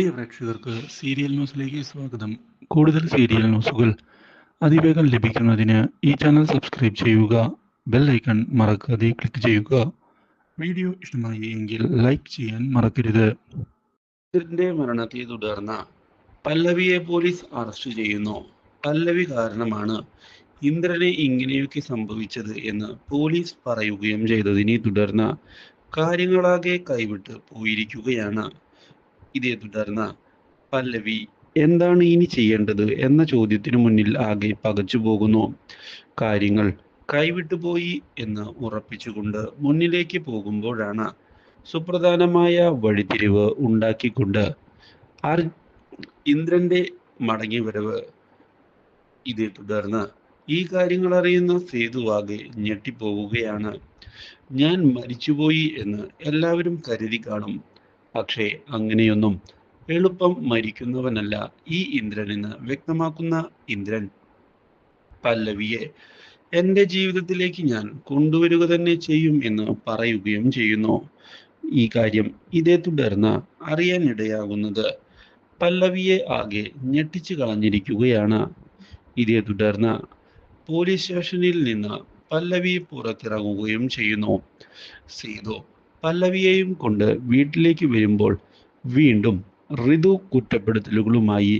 പ്രിയ പ്രേക്ഷകർക്ക് സീരിയൽ ന്യൂസിലേക്ക് സ്വാഗതം. കൂടുതൽ സീരിയൽ ന്യൂസുകൾ അതിവേഗം ലഭിക്കുന്നതിന് ഈ ചാനൽ സബ്സ്ക്രൈബ് ചെയ്യുക ബെൽ ഐക്കൺ മറക്കാതെ ക്ലിക്ക് ചെയ്യുക. വീഡിയോ ഇഷ്ടമായി എങ്കിൽ ലൈക്ക് ചെയ്യാൻ മറക്കരുത്. മരണത്തെ തുടർന്ന് പല്ലവിയെ പോലീസ് അറസ്റ്റ് ചെയ്യുന്നു. പല്ലവി കാരണമാണ് ഇന്ദ്രനെ ഇങ്ങനെയൊക്കെ സംഭവിച്ചത് എന്ന് പോലീസ് പറയുകയും ചെയ്തതിനെ തുടർന്ന് കാര്യങ്ങളാകെ കൈവിട്ട് പോയിരിക്കുകയാണ്. ഇതേ തുടർന്ന് പല്ലവി എന്താണ് ഇനി ചെയ്യേണ്ടത് എന്ന ചോദ്യത്തിന് മുന്നിൽ ആകെ പകച്ചു പോകുന്നു. കാര്യങ്ങൾ കൈവിട്ടു പോയി എന്ന് ഉറപ്പിച്ചുകൊണ്ട് മുന്നിലേക്ക് പോകുമ്പോഴാണ് സുപ്രധാനമായ വഴിത്തിരിവ് ഉണ്ടാക്കിക്കൊണ്ട് അർ ഇന്ദ്രന്റെ മടങ്ങിവരവ് ഇതേ തുടർന്ന് ഈ കാര്യങ്ങൾ അറിയുന്ന സേതുവാകെ ഞെട്ടിപ്പോവുകയാണ്. ഞാൻ മരിച്ചുപോയി എന്ന് എല്ലാവരും കരുതി കാണും. പക്ഷേ അങ്ങനെയൊന്നും എളുപ്പം മരിക്കുന്നവനല്ല ഈ ഇന്ദ്രനെന്ന് വ്യക്തമാക്കുന്ന ഇന്ദ്രൻ. പല്ലവിയെ എന്റെ ജീവിതത്തിലേക്ക് ഞാൻ കൊണ്ടുവരിക തന്നെ ചെയ്യും എന്ന് പറയുകയും ചെയ്യുന്നു. ഈ കാര്യം ഇതേ തുടർന്ന് അറിയാനിടയാകുന്നത്. പല്ലവിയെ ആകെ ഞെട്ടിച്ചു കളഞ്ഞിരിക്കുകയാണ്. ഇതേ തുടർന്ന് പോലീസ് സ്റ്റേഷനിൽ നിന്ന് പല്ലവി പുറത്തിറങ്ങുകയും ചെയ്യുന്നു. സീതു പല്ലവിയെയും കൊണ്ട് വീട്ടിലേക്ക് വരുമ്പോൾ വീണ്ടും ഋതു കുറ്റപ്പെടുത്തലുകളുമായി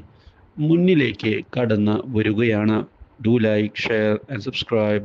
മുന്നിലേക്ക് കടന്ന് വരികയാണ്. Do like share and subscribe